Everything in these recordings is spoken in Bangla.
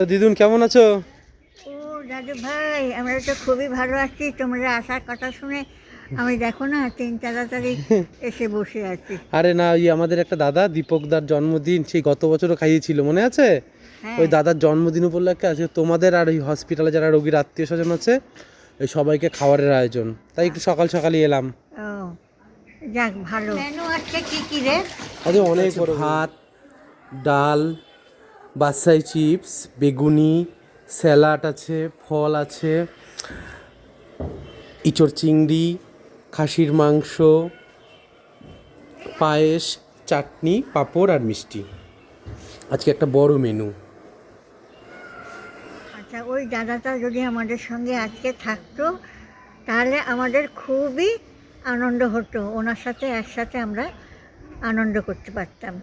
তো দিদুন কেমন আছো? ও দাদু ভাই আমরা তো খুবই ভালো আছি। তোমরা আসার কথা শুনে আমি দেখো না তিন তাড়াতাড়ি এসে বসে আছি। আরে না ওই আমাদের একটা দাদা দীপকদার জন্মদিন সেই গত বছরও খাইয়েছিল মনে আছে? হ্যাঁ। ওই দাদার জন্মদিন উপলক্ষে আছে তোমাদের আর ওই হসপিটালে যারা রোগীর আত্মীয় স্বজন আছে ওই সবাইকে খাবারের আয়োজন। তাই একটু সকাল সকালই এলাম। ও যাক ভালো। মেনু আজকে কি কি রে? আজ অনেক বড়। ভাত ডাল বাসাই চিপস, বেগুনি, স্যালাড আছে, ফল আছে, ইঁচড় চিংড়ি, খাসির মাংস, পায়েস, চাটনি, পাঁপড় আর মিষ্টি। আজকে একটা বড় মেনু। আচ্ছা ওই দাদাটা যদি আমাদের সঙ্গে আজকে থাকতো, তাহলে আমাদের খুবই আনন্দ হতো। ওনার সাথে একসাথে আমরা আনন্দ করতে পারতাম।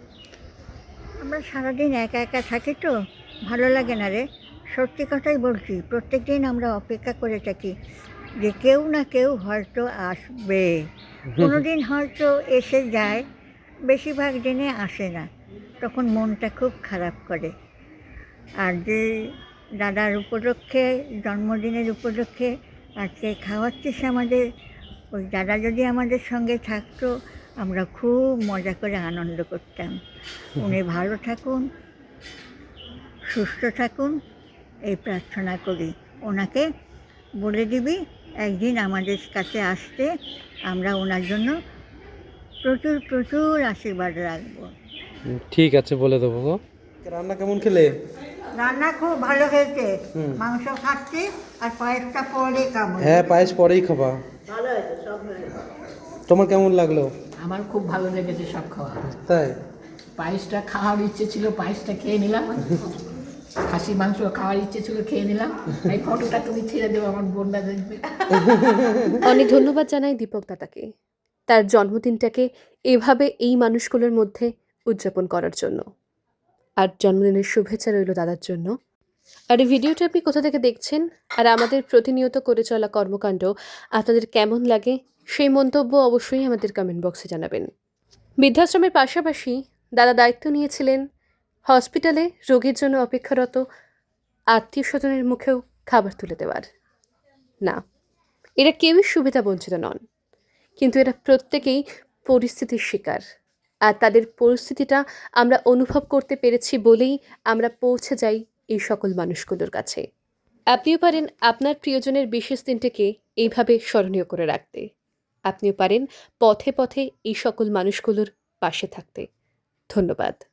আমরা সারাদিন একা একা থাকি তো, ভালো লাগে না রে। সত্যি কথাই বলছি প্রত্যেক দিন আমরা অপেক্ষা করে থাকি যে কেউ না কেউ হয়তো আসবে। কোনো দিন হয়তো এসে যায়, বেশিরভাগ দিনে আসে না। তখন মনটা খুব খারাপ করে। আর যে দাদার উপলক্ষে, জন্মদিনের উপলক্ষে আজকে খাওয়াচ্ছিস আমাদের, ওই দাদা যদি আমাদের সঙ্গে থাকতো আমরা খুব মজা করে আনন্দ করতাম। উনি ভালো থাকুন সুস্থ থাকুন এই প্রার্থনা করি। ওনাকে বলে দিবি একদিন আমাদের কাছে আসতে আমরা ওনার জন্য প্রচুর প্রচুর আশীর্বাদ রাখব। ঠিক আছে বলে দেবো গো। রান্না কেমন খেলে? রান্না খুব ভালো হয়েছে। হুম। মাংস খাচ্ছি আর পায়েসটা পরে খাব। হ্যাঁ পায়েস পরেই খাবা। ভালো হয়েছে সব তোমার কেমন লাগল? আমার খুব ভালো লেগেছে সব খাওয়া। তাই? পায়েসটা খাওয়ার ইচ্ছে ছিল পায়েসটা খেয়ে নিলাম। খাসি মাংস খাওয়ার ইচ্ছে ছিল খেয়ে নিলাম। এই ফটোটা তুমি ছেড়ে দেবো আমার বোনটা দেখবে। অনেক ধন্যবাদ জানাই দীপক দাদাকে। তার জন্মদিনটাকে এভাবে এই মানুষগুলোর মধ্যে উদযাপন করার জন্য। আর জন্মদিনের শুভেচ্ছা রইল দাদার জন্য। আর এই ভিডিওটা আপনি কোথা থেকে দেখছেন? আর আমাদের প্রতিনিয়ত করে চলা কর্মকাণ্ড আপনাদের কেমন লাগে? সেই মন্তব্য অবশ্যই আমাদের কমেন্ট বক্সে জানাবেন। বৃদ্ধাশ্রমের পাশাপাশি দাদা দায়িত্ব নিয়েছিলেন হসপিটালে রোগীর জন্য অপেক্ষারত আত্মীয় স্বজনের মুখেও খাবার তুলে দেওয়ার। না, এরা কেউই সুবিধা বঞ্চিত নন, কিন্তু এরা প্রত্যেকেই পরিস্থিতির শিকার। আর তাদের পরিস্থিতিটা আমরা অনুভব করতে পেরেছি বলেই আমরা পৌঁছে যাই এই সকল মানুষগুলোর কাছে। আপনিও পারেন আপনার প্রিয়জনের বিশেষ দিনটিকে এইভাবে স্মরণীয় করে রাখতে। আপনিও পারেন পথে পথে এই সকল মানুষগুলোর পাশে থাকতে। ধন্যবাদ।